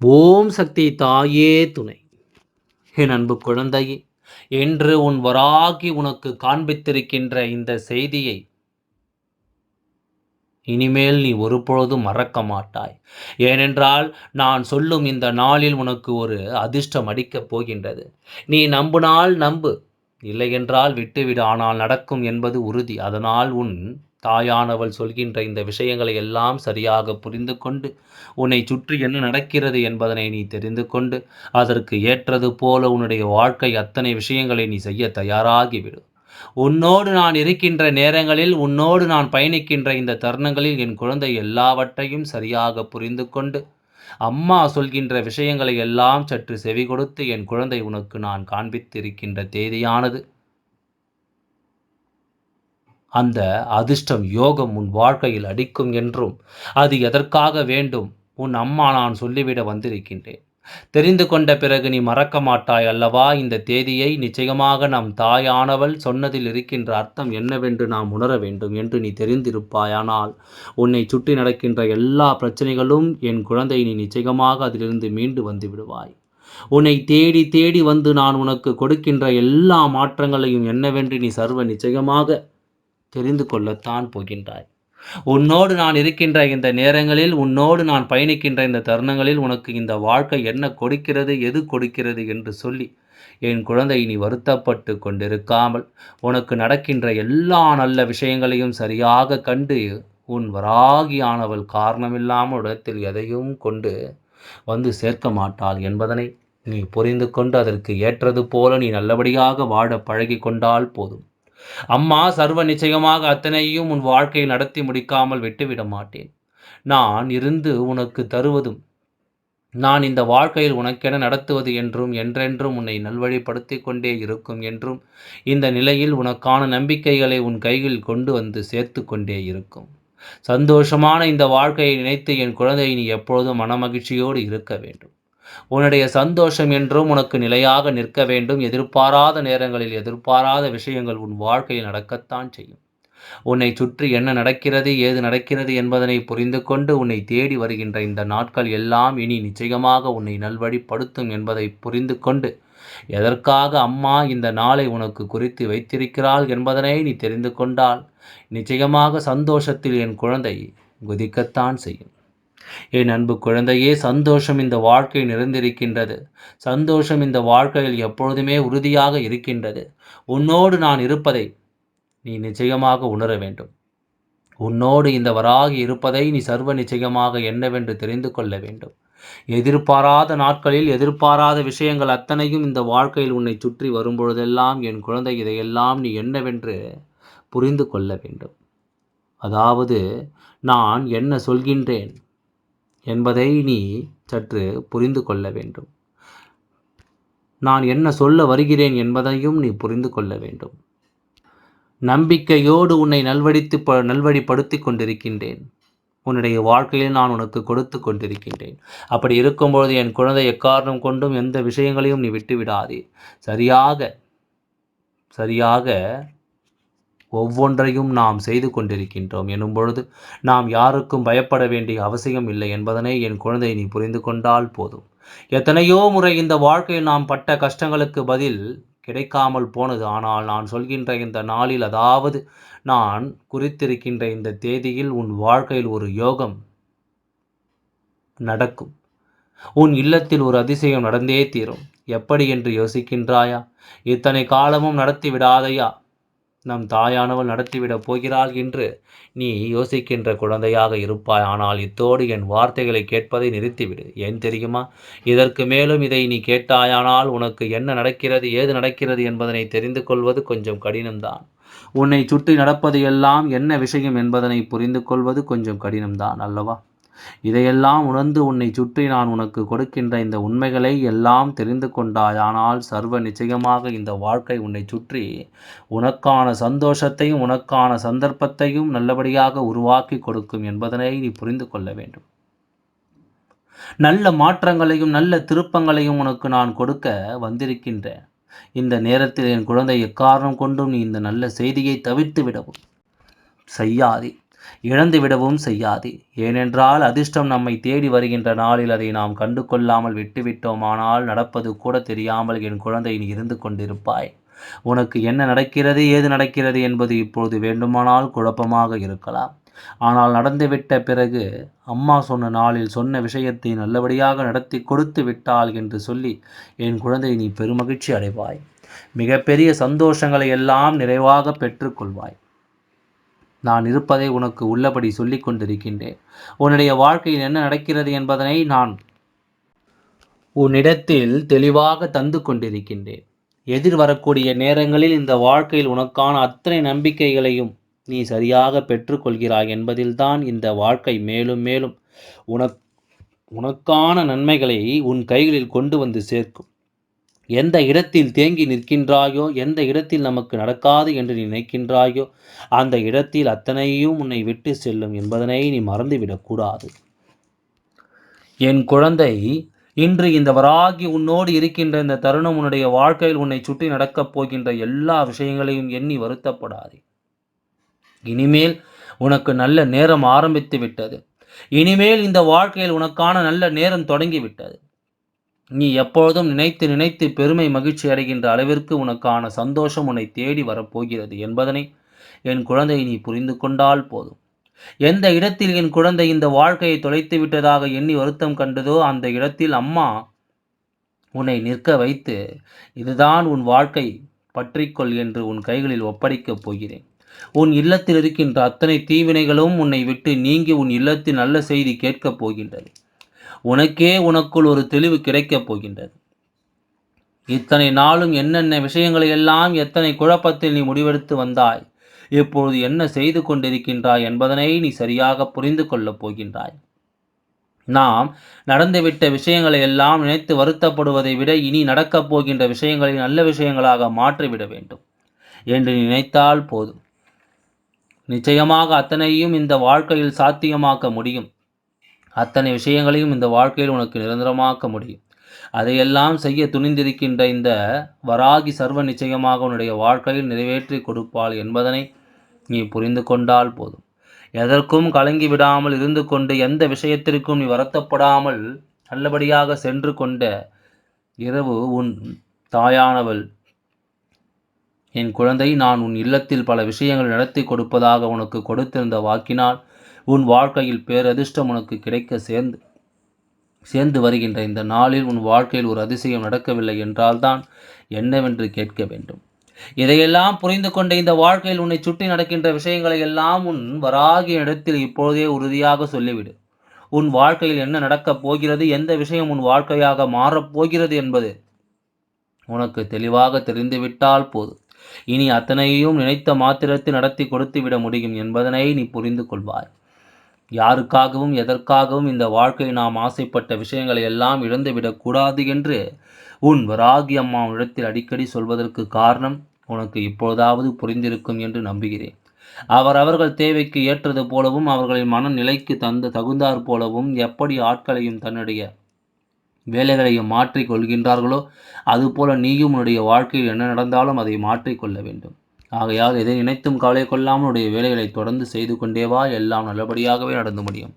ஓம் சக்தி தாயே துணை. என் அன்பு குழந்தையே என்று உன் வராகி உனக்கு காண்பித்திருக்கின்ற இந்த செய்தியை இனிமேல் நீ ஒருபொழுதும் மறக்க மாட்டாய். ஏனென்றால் நான் சொல்லும் இந்த நாளில் உனக்கு ஒரு அதிர்ஷ்டம் அடிக்கப் போகின்றது. நீ நம்பினால் நம்பு இல்லையென்றால் விட்டுவிடு ஆனால் நடக்கும் என்பது உறுதி. அதனால் உன் தாயானவள் சொல்கின்ற இந்த விஷயங்களை எல்லாம் சரியாக புரிந்து கொண்டு உன்னை சுற்றி என்ன நடக்கிறது என்பதனை நீ தெரிந்து கொண்டு அதற்கு ஏற்றது போல உன்னுடைய வாழ்க்கை அத்தனை விஷயங்களை நீ செய்ய தயாராகிவிடு உன்னோடு நான் இருக்கின்ற நேரங்களில் உன்னோடு நான் பயணிக்கின்ற இந்த தருணங்களில் என் குழந்தை எல்லாவற்றையும் சரியாக புரிந்து கொண்டு அம்மா சொல்கின்ற விஷயங்களை எல்லாம் சற்று செவி கொடுத்து என் குழந்தை உனக்கு நான் காண்பித்திருக்கின்ற தேதியானது. அந்த அதிர்ஷ்டம் யோகம் உன் வாழ்க்கையில் அடிக்கும் என்றும் அது எதற்காக வேண்டும்? உன் அம்மா நான் சொல்லிவிட வந்திருக்கின்றேன். தெரிந்து கொண்ட பிறகு நீ மறக்க மாட்டாய் அல்லவா? இந்த தேதியை நிச்சயமாக நம் தாயானவள் சொன்னதில் இருக்கின்ற அர்த்தம் என்னவென்று நாம் உணர வேண்டும் என்று நீ தெரிந்திருப்பாயானால் உன்னை சுற்றி நடக்கின்ற எல்லா பிரச்சனைகளும் என் குழந்தை நீ நிச்சயமாக அதிலிருந்து மீண்டு வந்து விடுவாய். உன்னை தேடி தேடி வந்து நான் உனக்கு கொடுக்கின்ற எல்லா மாற்றங்களையும் என்னவென்று நீ சர்வ நிச்சயமாக தெரிந்து கொள்ளத்தான் போகின்றாய். உன்னோடு நான் இருக்கின்ற இந்த நேரங்களில் உன்னோடு நான் பயணிக்கின்ற இந்த தருணங்களில் உனக்கு இந்த வாழ்க்கை என்ன கொடுக்கிறது எது கொடுக்கிறது என்று சொல்லி என் குழந்தை நீ வருத்தப்பட்டு கொண்டிருக்காமல் உனக்கு நடக்கின்ற எல்லா நல்ல விஷயங்களையும் சரியாக கண்டு உன் வராகியானவள் காரணமில்லாமல் இடத்தில் எதையும் கொண்டு வந்து சேர்க்க மாட்டாள் என்பதனை நீ புரிந்து கொண்டு அதற்கு ஏற்றது போல நீ நல்லபடியாக வாழ பழகி கொண்டால் போதும். அம்மா சர்வ நிச்சயமாக அத்தனையும் உன் வாழ்க்கையை நடத்தி முடிக்காமல் விட்டுவிட மாட்டேன். நான் இருந்து உனக்கு தருவதும் நான் இந்த வாழ்க்கையில் உனக்கென நடத்துவது என்றும் என்றென்றும் உன்னை நல்வழிப்படுத்தி கொண்டே இருக்கும் என்றும் இந்த நிலையில் உனக்கான நம்பிக்கைகளை உன் கையில் கொண்டு வந்து சேர்த்து கொண்டே இருக்கும். சந்தோஷமான இந்த வாழ்க்கையை நினைத்து என் குழந்தை நீ எப்பொழுதும் மனமகிழ்ச்சியோடு இருக்க வேண்டும். உன்னுடைய சந்தோஷம் என்றும் உனக்கு நிலையாக நிற்க வேண்டும். எதிர்பாராத நேரங்களில் எதிர்பாராத விஷயங்கள் உன் வாழ்க்கையில் நடக்கத்தான் செய்யும். உன்னை சுற்றி என்ன நடக்கிறது ஏது நடக்கிறது என்பதனை புரிந்து கொண்டு உன்னை தேடி வருகின்ற இந்த நாட்கள் எல்லாம் இனி நிச்சயமாக உன்னை நல்வழிப்படுத்தும் என்பதை புரிந்து கொண்டு எதற்காக அம்மா இந்த நாளை உனக்கு குறித்து வைத்திருக்கிறாள் என்பதனை நீ தெரிந்து கொண்டால் நிச்சயமாக சந்தோஷத்தில் என் குழந்தை குதிக்கத்தான் செய்யும். என் அன்பு குழந்தையே சந்தோஷம் இந்த வாழ்க்கை நிறைந்திருக்கின்றது. சந்தோஷம் இந்த வாழ்க்கையில் எப்பொழுதுமே உறுதியாக இருக்கின்றது. உன்னோடு நான் இருப்பதை நீ நிச்சயமாக உணர வேண்டும். உன்னோடு இந்த வராகி இருப்பதை நீ சர்வ நிச்சயமாக என்னவென்று தெரிந்து கொள்ள வேண்டும். எதிர்பாராத நாட்களில் எதிர்பாராத விஷயங்கள் அத்தனையும் இந்த வாழ்க்கையில் உன்னை சுற்றி வரும்பொழுதெல்லாம் என் குழந்தை இதையெல்லாம் நீ என்னவென்று புரிந்து கொள்ள வேண்டும். அதாவது நான் என்ன சொல்கின்றேன்? என்பதை நீ சற்று புரிந்து கொள்ள வேண்டும். நான் என்ன சொல்ல வருகிறேன் என்பதையும் நீ புரிந்து கொள்ள வேண்டும். நம்பிக்கையோடு உன்னை நல்வடித்து ப நல்வழிப்படுத்தி கொண்டிருக்கின்றேன். உன்னுடைய வாழ்க்கையில் நான் உனக்கு கொடுத்து கொண்டிருக்கின்றேன். அப்படி இருக்கும்பொழுது என் குழந்தை எக்காரணம் கொண்டும் எந்த விஷயங்களையும் நீ விட்டு விடாதே சரியாக சரியாக ஒவ்வொன்றையும் நாம் செய்து கொண்டிருக்கின்றோம். எனும் பொழுது நாம் யாருக்கும் பயப்பட வேண்டிய அவசியம் இல்லை என்பதனை என் குழந்தை நீ புரிந்து கொண்டால் போதும். எத்தனையோ முறை இந்த வாழ்க்கையில் நாம் பட்ட கஷ்டங்களுக்கு பதில் கிடைக்காமல் போனது. ஆனால் நான் சொல்கின்ற இந்த நாளில் அதாவது நான் குறித்திருக்கின்ற இந்த தேதியில் உன் வாழ்க்கையில் ஒரு யோகம் நடக்கும். உன் இல்லத்தில் ஒரு அதிசயம் நடந்தே தீரும். எப்படி என்று யோசிக்கின்றாயா? இத்தனை காலமும் நடத்தி விடாதையா? நம் தாயானவள் நடத்திவிடப் போகிறாள் என்று நீ யோசிக்கின்ற குழந்தையாக இருப்பாய். ஆனால் இத்தோடு என் வார்த்தைகளை கேட்பதை நிறுத்திவிடு. ஏன் தெரியுமா? இதற்கு மேலும் இதை நீ கேட்டாயானால் உனக்கு என்ன நடக்கிறது ஏது நடக்கிறது என்பதனை தெரிந்து கொள்வது கொஞ்சம் கடினம்தான். உன்னை சுற்றி நடப்பது எல்லாம் என்ன விஷயம் என்பதனை புரிந்து கொள்வது கொஞ்சம் கடினம்தான் அல்லவா? இதையெல்லாம் உணர்ந்து உன்னை சுற்றி நான் உனக்கு கொடுக்கின்ற இந்த உண்மைகளை எல்லாம் தெரிந்து கொண்டாய். ஆனால் சர்வ நிச்சயமாக இந்த வாழ்க்கை உன்னை சுற்றி உனக்கான சந்தோஷத்தையும் உனக்கான சந்தர்ப்பத்தையும் நல்லபடியாக உருவாக்கி கொடுக்கும் என்பதனை நீ புரிந்து கொள்ள வேண்டும். நல்ல மாற்றங்களையும் நல்ல திருப்பங்களையும் உனக்கு நான் கொடுக்க வந்திருக்கின்றேன். இந்த நேரத்தில் என் குழந்தை எக்காரணம் கொண்டும் நீ இந்த நல்ல செய்தியை தவிர்த்து விடவும் செய்யாதே. இழந்துவிடவும் செய்யாது செய்யாதே. ஏனென்றால் அதிர்ஷ்டம் நம்மை தேடி வருகின்ற நாளில் அதை நாம் கண்டு கொள்ளாமல் விட்டுவிட்டோமானால் நடப்பது கூட தெரியாமல் என் குழந்தை நீ இருந்து கொண்டிருப்பாய். உனக்கு என்ன நடக்கிறது ஏது நடக்கிறது என்பது இப்பொழுது வேண்டுமானால் குழப்பமாக இருக்கலாம். ஆனால் நடந்துவிட்ட பிறகு அம்மா சொன்ன நாளில் சொன்ன விஷயத்தை நல்லபடியாக நடத்தி கொடுத்து விட்டாள் என்று சொல்லி என் குழந்தை நீ பெருமகிழ்ச்சி அடைவாய். மிகப்பெரிய சந்தோஷங்களை எல்லாம் நிறைவாக பெற்றுக்கொள்வாய். நான் இருப்பதை உனக்கு உள்ளபடி சொல்லிக் கொண்டிருக்கின்றேன். உன்னுடைய வாழ்க்கையில் என்ன நடக்கிறது என்பதனை நான் உன்னிடத்தில் தெளிவாக தந்து கொண்டிருக்கின்றேன். எதிர் வரக்கூடிய நேரங்களில் இந்த வாழ்க்கையில் உனக்கான அத்தனை நம்பிக்கைகளையும் நீ சரியாக பெற்றுக்கொள்கிறாய் என்பதில்தான் இந்த வாழ்க்கை மேலும் மேலும் உனக் உனக்கான நன்மைகளை உன் கைகளில் கொண்டு வந்து சேர்க்கும். எந்த இடத்தில் தேங்கி நிற்கின்றாயோ எந்த இடத்தில் நமக்கு நடக்காது என்று நீ நினைக்கின்றாயோ அந்த இடத்தில் அத்தனையும் உன்னை விட்டு செல்லும் என்பதனை நீ மறந்துவிடக்கூடாது என் குழந்தை இன்று இந்த வராகி உன்னோடு இருக்கின்ற இந்த தருணம் உன்னுடைய வாழ்க்கையில் உன்னை சுற்றி நடக்கப் போகின்ற எல்லா விஷயங்களையும் எண்ணி வருத்தப்படாதே. இனிமேல் உனக்கு நல்ல நேரம் ஆரம்பித்து விட்டது இனிமேல் இந்த வாழ்க்கையில் உனக்கான நல்ல நேரம் தொடங்கிவிட்டது. நீ எப்பொழுதும் நினைத்து நினைத்து பெருமை மகிழ்ச்சி அடைகின்ற அளவிற்கு உனக்கான சந்தோஷம் உன்னை தேடி வரப்போகிறது என்பதனை என் குழந்தை நீ புரிந்து கொண்டால் போதும். எந்த இடத்தில் என் குழந்தை இந்த வாழ்க்கையை தொலைத்து விட்டதாக எண்ணி வருத்தம் கண்டதோ அந்த இடத்தில் அம்மா உன்னை நிற்க வைத்து இதுதான் உன் வாழ்க்கை பற்றிக்கொள் என்று உன் கைகளில் ஒப்படைக்கப் போகிறேன். உன் இல்லத்தில் இருக்கின்ற அத்தனை தீவினைகளும் உன்னை விட்டு நீங்கி உன் இல்லத்தில் நல்ல செய்தி கேட்கப் போகின்றது. உனக்கே உனக்குள் ஒரு தெளிவு கிடைக்கப் போகின்றது. இத்தனை நாளும் என்னென்ன விஷயங்களை எல்லாம் எத்தனை குழப்பத்தில் நீ முடிவெடுத்து வந்தாய் இப்பொழுது என்ன செய்து கொண்டிருக்கின்றாய் என்பதனை நீ சரியாக புரிந்து கொள்ளப் போகின்றாய். நாம் நடந்துவிட்ட விஷயங்களை எல்லாம் நினைத்து வருத்தப்படுவதை விட இனி நடக்கப் போகின்ற விஷயங்களை நல்ல விஷயங்களாக மாற்றிவிட வேண்டும் என்று நினைத்தால் போதும். நிச்சயமாக அத்தனையும் இந்த வாழ்க்கையில் சாத்தியமாக்க முடியும். அத்தனை விஷயங்களையும் இந்த வாழ்க்கையில் உனக்கு நிரந்தரமாக்க முடியும். அதையெல்லாம் செய்ய துணிந்திருக்கின்ற இந்த வராகி சர்வ நிச்சயமாக உன்னுடைய வாழ்க்கையில் நிறைவேற்றி கொடுப்பாள் என்பதனை நீ புரிந்து கொண்டால் போதும். எதற்கும் கலங்கி விடாமல் இருந்து கொண்டு எந்த விஷயத்திற்கும் நீ வருத்தப்படாமல் நல்லபடியாக சென்று கொண்ட இரவு உன் தாயானவள் என் குழந்தை நான் உன் இல்லத்தில் பல விஷயங்கள் நடத்தி கொடுப்பதாக உனக்கு கொடுத்திருந்த வாக்கினால் உன் வாழ்க்கையில் பேரதிர்ஷ்டம் உனக்கு கிடைக்க சேர்ந்து சேர்ந்து வருகின்ற இந்த நாளில் உன் வாழ்க்கையில் ஒரு அதிசயம் நடக்கவில்லை என்றால்தான் என்னவென்று கேட்க வேண்டும். இதையெல்லாம் புரிந்து கொண்ட இந்த வாழ்க்கையில் உன்னை சுற்றி நடக்கின்ற விஷயங்களை எல்லாம் உன் வராகிய இடத்தில் இப்பொழுதே உறுதியாக சொல்லிவிடு. உன் வாழ்க்கையில் என்ன நடக்கப் போகிறது எந்த விஷயம் உன் வாழ்க்கையாக மாறப்போகிறது என்பது உனக்கு தெளிவாக தெரிந்துவிட்டால் போதும். இனி அத்தனையும் நினைத்த மாத்திரத்தில் நடத்தி கொடுத்து விட முடியும் என்பதனை நீ புரிந்து கொள்வாய். யாருக்காகவும் எதற்காகவும் இந்த வாழ்க்கை நாம் ஆசைப்பட்ட விஷயங்களை எல்லாம் இழந்துவிடக்கூடாது என்று உன் வராகி அம்மாவிடத்தில் அடிக்கடி சொல்வதற்கு காரணம் உனக்கு இப்பொழுதாவது புரிந்திருக்கும் என்று நம்புகிறேன். அவர் அவர்கள் தேவைக்கு ஏற்றது போலவும் அவர்களின் மனநிலைக்கு தந்த தகுந்தாற் போலவும் எப்படி ஆட்களையும் தன்னுடைய வேலைகளையும் மாற்றிக் கொள்கின்றார்களோ அதுபோல நீயும் உன்னுடைய வாழ்க்கையில் என்ன நடந்தாலும் அதை மாற்றிக்கொள்ள வேண்டும். ஆகையால் எதை நினைத்தும் கவலை கொள்ளாமல் உடைய வேலைகளை தொடர்ந்து செய்து கொண்டேவா எல்லாம் நல்லபடியாகவே நடந்து முடியும்.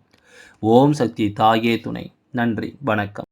ஓம் சக்தி தாயே துணை. நன்றி வணக்கம்.